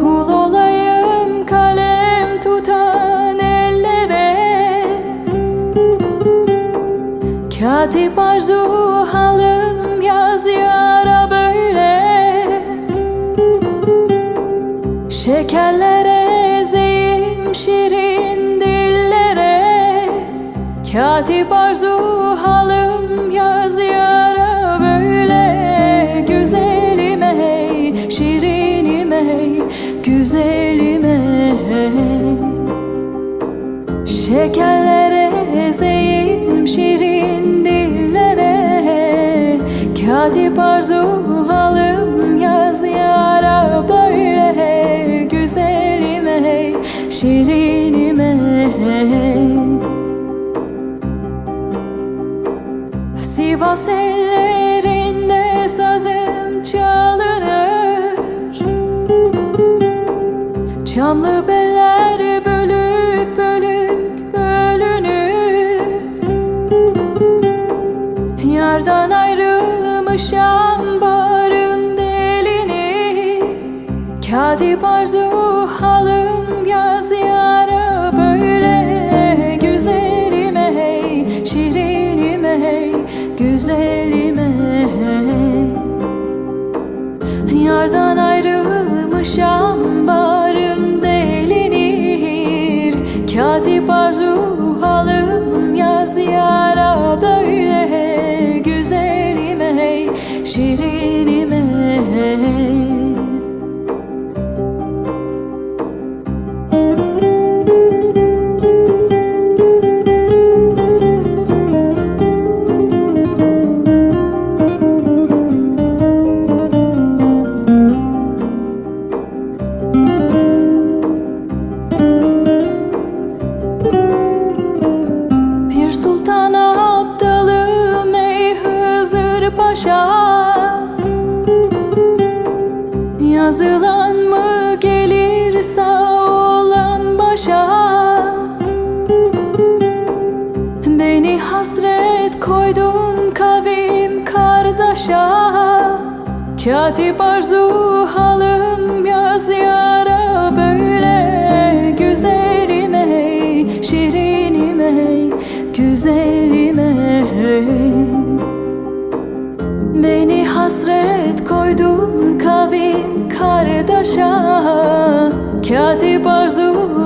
Kul olayım kalem tutan ellere. Katip arzu halım yaz yara böyle. Şekerlere zeyim şirin dillere. Katip arzu güzelime. Şekerlere ezeyim şirin dillere. Katip arzu halım yaz yara böyle. Güzelime şirinime. Hey Bölük bölük bölünür. Yardan ayrılmışam barım delini. Katip arzu yaz yara böyle Güzelime hey, şirinime hey, güzelime hey Yardan ayrılmışam Katip arzu halım yaz yara böyle Güzelime hey, şirinime Paşa Yazılan mı gelir olan başa. Beni hasret koydun kavim kardeşa. Katip arzu halım yaz yara böyle Güzelime hey, şirinime hey, güzelime kardeşa Katip arzu